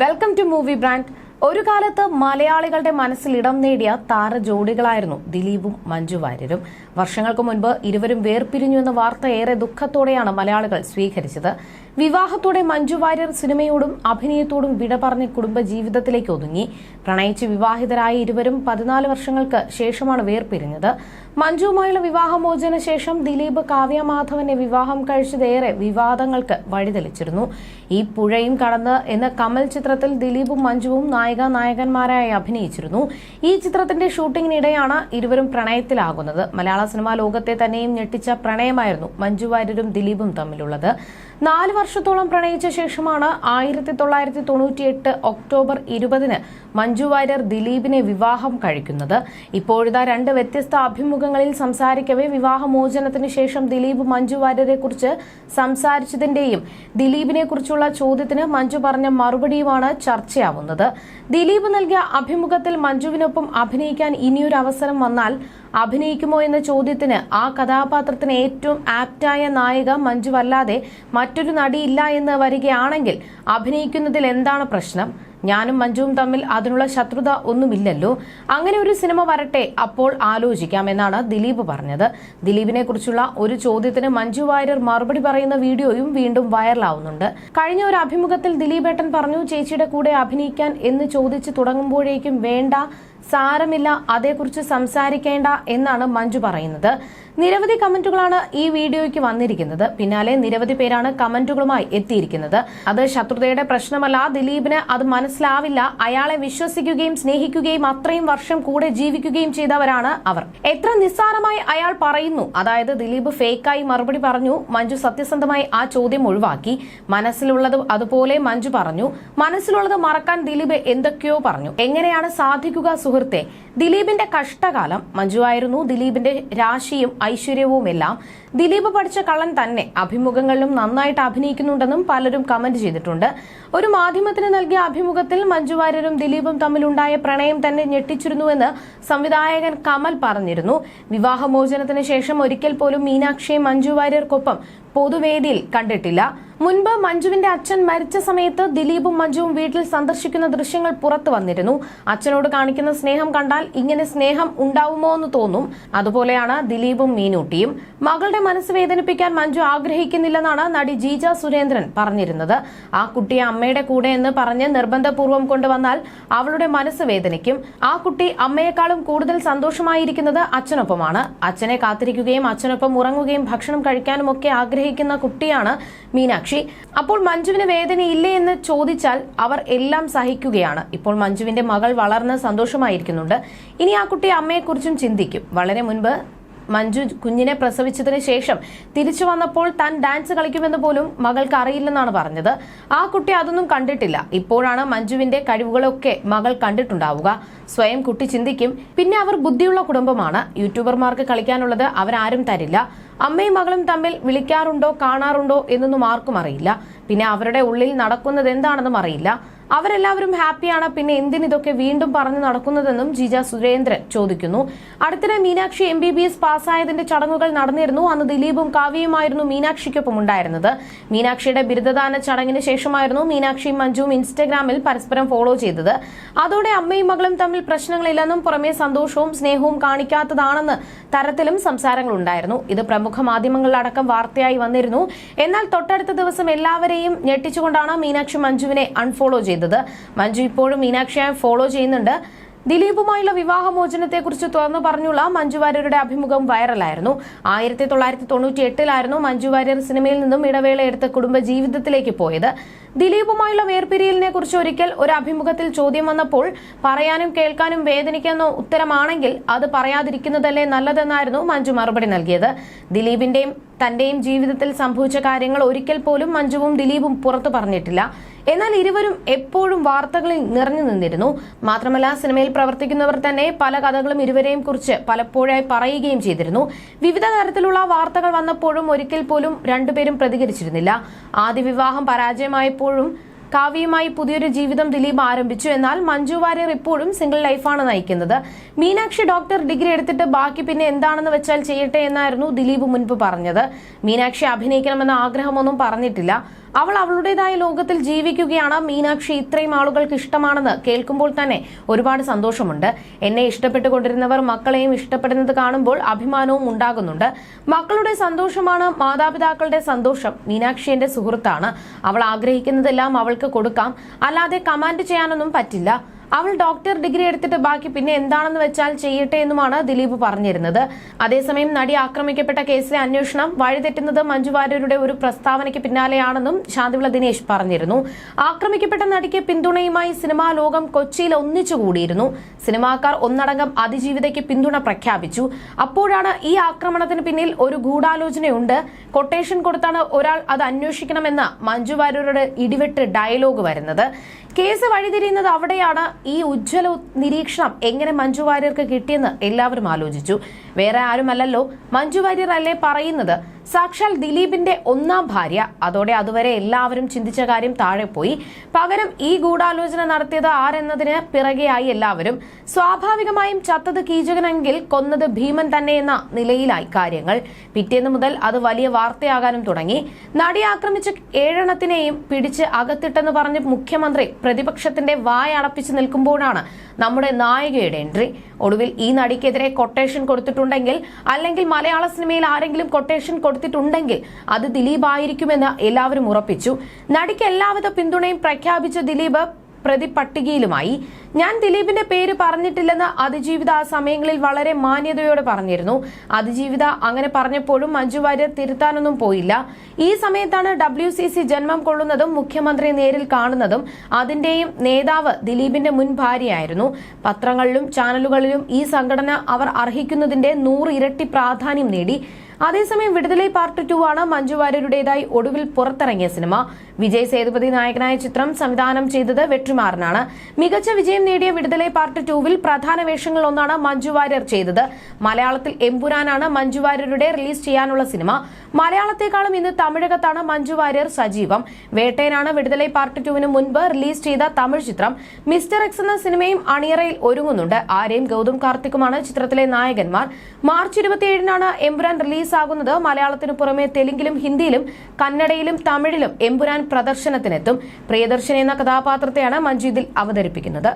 Welcome to movie brand ഒരു കാലത്ത് മലയാളികളുടെ മനസ്സിൽ ഇടം നേടിയ താര ജോഡികളായിരുന്നു ദിലീപും മഞ്ജു വാര്യരും. വർഷങ്ങൾക്ക് മുൻപ് ഇരുവരും വേർപിരിഞ്ഞു എന്ന വാർത്ത ഏറെ ദുഃഖത്തോടെയാണ് മലയാളികൾ സ്വീകരിച്ചത്. വിവാഹത്തോടെ മഞ്ജു വാര്യർ സിനിമയോടും അഭിനയത്തോടും വിട പറഞ്ഞ് കുടുംബജീവിതത്തിലേക്ക് ഒതുങ്ങി. പ്രണയിച്ച് വിവാഹിതരായ ഇരുവരും പതിനാല് വർഷങ്ങൾക്ക് ശേഷമാണ് വേർപിരിഞ്ഞത്. മഞ്ജുവുമായുള്ള വിവാഹമോചന ശേഷം ദിലീപ് കാവ്യ മാധവനെ വിവാഹം കഴിച്ചതേറെ വിവാദങ്ങൾക്ക് വഴിതെളിച്ചിരുന്നു. ഈ പുഴയും കടന്ന് എന്ന കമൽ ചിത്രത്തിൽ ദിലീപും മഞ്ജുവും നായിക നായകന്മാരായി അഭിനയിച്ചിരുന്നു. ഈ ചിത്രത്തിന്റെ ഷൂട്ടിങ്ങിനിടെയാണ് ഇരുവരും പ്രണയത്തിലാകുന്നത്. മലയാള സിനിമാ ലോകത്തെ തന്നെയും ഞെട്ടിച്ച പ്രണയമായിരുന്നു മഞ്ജു വാര്യരും ദിലീപും തമ്മിലുള്ളത്. നാല് വർഷത്തോളം പ്രണയിച്ച ശേഷമാണ് ആയിരത്തി തൊള്ളായിരത്തി തൊണ്ണൂറ്റിയെട്ട് ഒക്ടോബർ ഇരുപതിന് മഞ്ജു വാര്യർ ദിലീപിനെ വിവാഹം കഴിക്കുന്നത്. ഇപ്പോഴിതാ രണ്ട് വ്യത്യസ്ത അഭിമുഖങ്ങളിൽ സംസാരിക്കവേ വിവാഹമോചനത്തിന് ശേഷം ദിലീപ് മഞ്ജു വാര്യരെ കുറിച്ച് സംസാരിച്ചതിന്റെയും ദിലീപിനെ കുറിച്ചുള്ള ചോദ്യത്തിന് മഞ്ജു പറഞ്ഞ മറുപടിയുമാണ് ചർച്ചയാവുന്നത്. ദിലീപ് നൽകിയ അഭിമുഖത്തിൽ മഞ്ജുവിനൊപ്പം അഭിനയിക്കാൻ ഇനിയൊരു അവസരം വന്നാൽ അഭിനയിക്കുമോ എന്ന ചോദ്യത്തിന് ആ കഥാപാത്രത്തിന് ഏറ്റവും ആപ്റ്റായ നായിക മഞ്ജുവല്ലാതെ മറ്റൊരു നടിയില്ല എന്ന് വരികയാണെങ്കിൽ അഭിനയിക്കുന്നതിൽ എന്താണ് പ്രശ്നം? ഞാനും മഞ്ജുവും തമ്മിൽ അതിനുള്ള ശത്രുത ഒന്നുമില്ലല്ലോ. അങ്ങനെ ഒരു സിനിമ വരട്ടെ അപ്പോൾ ആലോചിക്കാം എന്നാണ് ദിലീപ് പറഞ്ഞത്. ദിലീപിനെ കുറിച്ചുള്ള ഒരു ചോദ്യത്തിന് മഞ്ജു വാര്യർ മറുപടി പറയുന്ന വീഡിയോയും വീണ്ടും വൈറലാവുന്നുണ്ട്. കഴിഞ്ഞ ഒരു അഭിമുഖത്തിൽ ദിലീപേട്ടൻ പറഞ്ഞു ചേച്ചിയുടെ കൂടെ അഭിനയിക്കാൻ എന്ന് ചോദിച്ചു തുടങ്ങുമ്പോഴേക്കും വേണ്ട സാരമില്ല അതേക്കുറിച്ച് സംസാരിക്കേണ്ട എന്നാണ് മഞ്ജു പറയുന്നത്. നിരവധി കമന്റുകളാണ് ഈ വീഡിയോയ്ക്ക് വന്നിരിക്കുന്നത്. പിന്നാലെ നിരവധി പേരാണ് കമന്റുകളുമായി എത്തിയിരിക്കുന്നത്. അത് ശത്രുതയുടെ പ്രശ്നമല്ല. ദിലീപിന് അത് മനസ്സിലാവില്ല. അയാളെ വിശ്വസിക്കുകയും സ്നേഹിക്കുകയും അത്രയും വർഷം കൂടെ ജീവിക്കുകയും ചെയ്തവരാണ് അവർ. എത്ര നിസ്സാരമായി അയാൾ പറയുന്നു. അതായത് ദിലീപ് ഫേക്കായി മറുപടി പറഞ്ഞു. മഞ്ജു സത്യസന്ധമായി ആ ചോദ്യം ഒഴിവാക്കി. മനസ്സിലുള്ളത് അതുപോലെ മഞ്ജു പറഞ്ഞു. മനസ്സിലുള്ളത് മറക്കാൻ ദിലീപ് എന്തൊക്കെയോ പറഞ്ഞു. എങ്ങനെയാണ് സാധിക്കുക സുഹൃത്തെ? ദിലീപിന്റെ കഷ്ടകാലം മഞ്ജുവായിരുന്നു ദിലീപിന്റെ രാശിയും ഐശ്വര്യവും എല്ലാം ദിലീപ് പഠിച്ച കള്ളൻ തന്നെ അഭിമുഖങ്ങളിലും നന്നായിട്ട് അഭിനയിക്കുന്നുണ്ടെന്നും പലരും കമന്റ് ചെയ്തിട്ടുണ്ട്. ഒരു മാധ്യമത്തിന് നൽകിയ അഭിമുഖത്തിൽ മഞ്ജുവാര്യരും ദിലീപും തമ്മിലുണ്ടായ പ്രണയം തന്നെ ഞെട്ടിച്ചിരുന്നുവെന്ന് സംവിധായകൻ കമൽ പറഞ്ഞിരുന്നു. വിവാഹമോചനത്തിന് ശേഷം ഒരിക്കൽ പോലും മീനാക്ഷിയെ മഞ്ജുവാര്യർക്കൊപ്പം പൊതുവേദിയിൽ കണ്ടിട്ടില്ല. മുൻപ് മഞ്ജുവിന്റെ അച്ഛൻ മരിച്ച സമയത്ത് ദിലീപും മഞ്ജുവും വീട്ടിൽ സന്ദർശിക്കുന്ന ദൃശ്യങ്ങൾ പുറത്തു വന്നിരുന്നു. അച്ഛനോട് കാണിക്കുന്ന സ്നേഹം കണ്ടാൽ ഇങ്ങനെ സ്നേഹം ഉണ്ടാവുമോ എന്ന് തോന്നും. അതുപോലെയാണ് ദിലീപും മീനൂട്ടിയും. മകളുടെ മനസ്സ് വേദനിപ്പിക്കാൻ മഞ്ജു ആഗ്രഹിക്കുന്നില്ലെന്നാണ് നടി ജീജ സുരേന്ദ്രൻ പറഞ്ഞിരുന്നത്. ആ കുട്ടിയെ അമ്മയുടെ കൂടെ എന്ന് പറഞ്ഞ് നിർബന്ധപൂർവം കൊണ്ടുവന്നാൽ അവളുടെ മനസ്സ് വേദനിക്കും. ആ കുട്ടി അമ്മയെക്കാളും കൂടുതൽ സന്തോഷമായിരിക്കുന്നത് അച്ഛനൊപ്പമാണ്. അച്ഛനെ കാത്തിരിക്കുകയും അച്ഛനൊപ്പം ഉറങ്ങുകയും ഭക്ഷണം കഴിക്കാനുമൊക്കെ ആഗ്രഹിക്കുന്ന കുട്ടിയാണ് മീനാക്ഷി. അപ്പോൾ മഞ്ജുവിന് വേദന വേദനയില്ലേ എന്ന് ചോദിച്ചാൽ അവർ എല്ലാം സഹിക്കുകയാണ്. ഇപ്പോൾ മഞ്ജുവിന്റെ മകൾ വളർന്ന് സന്തോഷമായിരിക്കുന്നുണ്ട്. ഇനി ആ കുട്ടി അമ്മയെക്കുറിച്ചും ചിന്തിക്കും. വളരെ മുൻപ് മഞ്ജു കുഞ്ഞിനെ പ്രസവിച്ചതിന് ശേഷം തിരിച്ചു വന്നപ്പോൾ താൻ ഡാൻസ് കളിക്കുമെന്ന് പോലും മകൾക്ക് അറിയില്ലെന്നാണ് പറഞ്ഞത്. ആ കുട്ടി അതൊന്നും കണ്ടിട്ടില്ല. ഇപ്പോഴാണ് മഞ്ജുവിന്റെ കഴിവുകളൊക്കെ മകൾ കണ്ടിട്ടുണ്ടാവുക. സ്വയം കുട്ടി ചിന്തിക്കും. പിന്നെ അവർ ബുദ്ധിയുള്ള കുടുംബമാണ്. യൂട്യൂബർമാർക്ക് കളിക്കാനുള്ളത് അവരാരും തരില്ല. അമ്മയും മകളും തമ്മിൽ വിളിക്കാറുണ്ടോ കാണാറുണ്ടോ എന്നൊന്നും ആർക്കും അറിയില്ല. പിന്നെ അവരുടെ ഉള്ളിൽ നടക്കുന്നത് എന്താണെന്നും അറിയില്ല. അവരെല്ലാവരും ഹാപ്പിയാണ്. പിന്നെ എന്തിനിതൊക്കെ വീണ്ടും പറഞ്ഞു നടക്കുന്നതെന്നും ജിജ സുരേന്ദ്രൻ ചോദിക്കുന്നു. അടുത്തിടെ Meenakshi M B B S പാസ്സായതിന്റെ ചടങ്ങുകൾ നടന്നിരുന്നു. അന്ന് ദിലീപും കാവ്യയുമായിരുന്നു മീനാക്ഷിക്കൊപ്പം ഉണ്ടായിരുന്നത്. മീനാക്ഷിയുടെ ബിരുദദാന ചടങ്ങിന് ശേഷമായിരുന്നു മീനാക്ഷിയും മഞ്ജുവും ഇൻസ്റ്റഗ്രാമിൽ പരസ്പരം ഫോളോ ചെയ്തത്. അതോടെ അമ്മയും മകളും തമ്മിൽ പ്രശ്നങ്ങളില്ലെന്നും പുറമെ സന്തോഷവും സ്നേഹവും കാണിക്കാത്തതാണെന്ന് തരത്തിലും സംസാരങ്ങൾ ഉണ്ടായിരുന്നു ഇത് പ്രമുഖ മാധ്യമങ്ങളിലടക്കം വാർത്തയായി വന്നിരുന്നു. എന്നാൽ തൊട്ടടുത്ത ദിവസം എല്ലാവരെയും ഞെട്ടിച്ചുകൊണ്ടാണ് മീനാക്ഷി മഞ്ജുവിനെ അൺഫോളോ ചെയ്തത്. മഞ്ജു ഇപ്പോഴും മീനാക്ഷിയെ ഫോളോ ചെയ്യുന്നുണ്ട്. ദിലീപുമായുള്ള വിവാഹമോചനത്തെക്കുറിച്ച് തുറന്നു പറഞ്ഞുള്ള മഞ്ജു വാര്യരുടെ അഭിമുഖം വൈറലായിരുന്നു. ആയിരത്തി തൊള്ളായിരത്തി തൊണ്ണൂറ്റി എട്ടിലായിരുന്നു മഞ്ജു വാര്യർ സിനിമയിൽ നിന്നും ഇടവേള എടുത്ത് കുടുംബ ജീവിതത്തിലേക്ക് പോയത്. ദിലീപുമായുള്ള വേർപിരിയലിനെ കുറിച്ച് ഒരിക്കൽ ഒരു അഭിമുഖത്തിൽ ചോദ്യം വന്നപ്പോൾ പറയാനും കേൾക്കാനും വേദനിക്കുന്ന ഉത്തരമാണെങ്കിൽ അത് പറയാതിരിക്കുന്നതല്ലേ നല്ലതെന്നായിരുന്നു മഞ്ജു മറുപടി നൽകിയത്. ദിലീപിന്റെയും തന്റെയും ജീവിതത്തിൽ സംഭവിച്ച കാര്യങ്ങൾ ഒരിക്കൽ പോലും മഞ്ജുവും ദിലീപും പുറത്തു പറഞ്ഞിട്ടില്ല. എന്നാൽ ഇരുവരും എപ്പോഴും വാർത്തകളിൽ നിറഞ്ഞു നിന്നിരുന്നു. മാത്രമല്ല സിനിമയിൽ പ്രവർത്തിക്കുന്നവർ തന്നെ പല കഥകളും ഇരുവരെയും കുറിച്ച് പലപ്പോഴായി പറയുകയും ചെയ്തിരുന്നു. വിവിധ തരത്തിലുള്ള വാർത്തകൾ വന്നപ്പോഴും ഒരിക്കൽ പോലും രണ്ടുപേരും പ്രതികരിച്ചിരുന്നില്ല. ആദ്യ വിവാഹം പരാജയമായപ്പോഴും കാവ്യയുമായി പുതിയൊരു ജീവിതം ദിലീപ് ആരംഭിച്ചു. എന്നാൽ മഞ്ജു വാര്യർ ഇപ്പോഴും സിംഗിൾ ലൈഫാണ് നയിക്കുന്നത്. മീനാക്ഷി ഡോക്ടർ ഡിഗ്രി എടുത്തിട്ട് ബാക്കി പിന്നെ എന്താണെന്ന് വെച്ചാൽ ചെയ്യട്ടെ എന്നായിരുന്നു ദിലീപ് മുൻപ് പറഞ്ഞത്. മീനാക്ഷി അഭിനയിക്കണമെന്ന ആഗ്രഹമൊന്നും പറഞ്ഞിട്ടില്ല. അവൾ അവളുടേതായ ലോകത്തിൽ ജീവിക്കുകയാണ്. മീനാക്ഷി ഇത്രയും ആളുകൾക്ക് ഇഷ്ടമാണെന്ന് കേൾക്കുമ്പോൾ തന്നെ ഒരുപാട് സന്തോഷമുണ്ട്. എന്നെ ഇഷ്ടപ്പെട്ടുകൊണ്ടിരുന്നവർ മക്കളെയും ഇഷ്ടപ്പെടുന്നത് കാണുമ്പോൾ അഭിമാനവും ഉണ്ടാകുന്നുണ്ട്. മക്കളുടെ സന്തോഷമാണ് മാതാപിതാക്കളുടെ സന്തോഷം. മീനാക്ഷി എന്റെ സുഹൃത്താണ്. അവൾ ആഗ്രഹിക്കുന്നതെല്ലാം അവൾക്ക് കൊടുക്കാം. അല്ലാതെ കമാൻഡ് ചെയ്യാനൊന്നും പറ്റില്ല. അവൾ ഡോക്ടർ ഡിഗ്രി എടുത്തിട്ട് ബാക്കി പിന്നെ എന്താണെന്ന് വെച്ചാൽ ചെയ്യട്ടെ എന്നുമാണ് ദിലീപ് പറഞ്ഞിരുന്നത്. അതേസമയം നടി ആക്രമിക്കപ്പെട്ട കേസിലെ അന്വേഷണം വഴിതെറ്റുന്നത് മഞ്ജു വാര്യരുടെ ഒരു പ്രസ്താവനയ്ക്ക് പിന്നാലെയാണെന്നും ശാന്തിവിള ദിനേശ് പറഞ്ഞിരുന്നു. ആക്രമിക്കപ്പെട്ട നടിക്ക് പിന്തുണയുമായി സിനിമാ ലോകം കൊച്ചിയിൽ ഒന്നിച്ചു ഒന്നിച്ചുകൂടിയിരുന്നു സിനിമാക്കാർ ഒന്നടങ്കം അതിജീവിതയ്ക്ക് പിന്തുണ പ്രഖ്യാപിച്ചു. അപ്പോഴാണ് ഈ ആക്രമണത്തിന് പിന്നിൽ ഒരു ഗൂഢാലോചനയുണ്ട്. കൊട്ടേഷൻ കൊടുത്താണ് ഒരാൾ അത് അന്വേഷിക്കണമെന്ന മഞ്ജു വാര്യരുടെ ഇടിവെട്ട് ഡയലോഗ് വരുന്നത്. കേസ് വഴിതിരിയുന്നത് അവിടെയാണ്. ഈ ഉജ്ജ്വല നിരീക്ഷണം എങ്ങനെ മഞ്ജു വാര്യർക്ക് കിട്ടിയെന്ന് എല്ലാവരും ആലോചിച്ചു. വേറെ ആരുമല്ലല്ലോ മഞ്ജു വാര്യർ അല്ലേ പറയുന്നത്? സാക്ഷാൽ ദിലീപിന്റെ ഒന്നാം ഭാര്യ. അതോടെ അതുവരെ എല്ലാവരും ചിന്തിച്ച കാര്യം താഴെ പോയി. പകരം ഈ ഗൂഢാലോചന നടത്തിയത് ആരെന്നതിന് പിറകെയായി എല്ലാവരും. സ്വാഭാവികമായും ചത്തത് കീചകനെങ്കിൽ കൊന്നത് ഭീമൻ തന്നെ എന്ന നിലയിലായി കാര്യങ്ങൾ. പിറ്റേന്ന് മുതൽ അത് വലിയ വാർത്തയാകാനും തുടങ്ങി. നടി ആക്രമിച്ച ഏഴെണ്ണത്തിനെയും പിടിച്ച് അകത്തിട്ടെന്ന് പറഞ്ഞ് മുഖ്യമന്ത്രി പ്രതിപക്ഷത്തിന്റെ വായ അടപ്പിച്ച് നിൽക്കുമ്പോഴാണ് നമ്മുടെ നായികയുടെ എൻട്രി. ഒടുവിൽ ഈ നടിക്കെതിരെ കൊട്ടേഷൻ കൊടുത്തിട്ടുണ്ടെങ്കിൽ അല്ലെങ്കിൽ മലയാള സിനിമയിൽ ആരെങ്കിലും കൊട്ടേഷൻ കൊടുത്തിട്ടുണ്ടെങ്കിൽ അത് ദിലീപ് ആയിരിക്കുമെന്ന് എല്ലാവരും ഉറപ്പിച്ചു. നടിക്ക് എല്ലാവിധ പിന്തുണയും പ്രഖ്യാപിച്ച ദിലീപ് പ്രതി പട്ടികയിലുമായി. ഞാൻ ദിലീപിന്റെ പേര് പറഞ്ഞിട്ടില്ലെന്ന് അതിജീവിത ആ സമയങ്ങളിൽ വളരെ മാന്യതയോടെ പറഞ്ഞിരുന്നു. അതിജീവിത അങ്ങനെ പറഞ്ഞപ്പോഴും മഞ്ജു വാര്യർ തിരുത്താനൊന്നും പോയില്ല. ഈ സമയത്താണ് ഡബ്ല്യു സി സി ജന്മം കൊള്ളുന്നതും മുഖ്യമന്ത്രി നേരിൽ കാണുന്നതും അതിന്റെയും നേതാവ് ദിലീപിന്റെ മുൻ ഭാര്യയായിരുന്നു. പത്രങ്ങളിലും ചാനലുകളിലും ഈ സംഘടന അവർ അർഹിക്കുന്നതിന്റെ നൂറ് ഇരട്ടി പ്രാധാന്യം നേടി. അതേസമയം വിടുതലൈ പാർട്ട് ടു ആണ് മഞ്ജു വാര്യരുടേതായി ഒടുവിൽ പുറത്തിറങ്ങിയ സിനിമ. വിജയ് സേതുപതി നായകനായ ചിത്രം സംവിധാനം ചെയ്തത് വെട്രിമാറിനാണ്. മികച്ച വിജയം നേടിയ വിടുതലൈ പാർട്ട് ടുവിൽ പ്രധാന വേഷങ്ങളിലൊന്നാണ് മഞ്ജു വാര്യർ ചെയ്തത്. മലയാളത്തിൽ എമ്പുരാനാണ് മഞ്ജു വാര്യരുടെ റിലീസ് ചെയ്യാനുള്ള സിനിമ. മലയാളത്തെക്കാളും ഇന്ന് തമിഴകത്താണ് മഞ്ജു വാര്യർ സജീവം. വേട്ടയനാണ് വിടുതലൈ പാർട്ട് ടുവിന് മുൻപ് റിലീസ് ചെയ്ത തമിഴ് ചിത്രം. മിസ്റ്റർ എക്സ് എന്ന സിനിമയും അണിയറയിൽ ഒരുങ്ങുന്നുണ്ട്. ആരെയും ഗൗതം കാർത്തിക്കുമാണ് ചിത്രത്തിലെ നായകന്മാർ. മാർച്ച് ഇരുപത്തിയേഴിനാണ് എമ്പുരാൻ റിലീസാകുന്നത് മലയാളത്തിനു പുറമെ തെലുങ്കിലും ഹിന്ദിയിലും കന്നഡയിലും തമിഴിലും എമ്പുരാൻ പ്രദർശനത്തിനെത്തും. പ്രിയദർശിനി എന്ന കഥാപാത്രത്തെയാണ് മഞ്ജു ഇതിൽ അവതരിപ്പിക്കുന്നത്.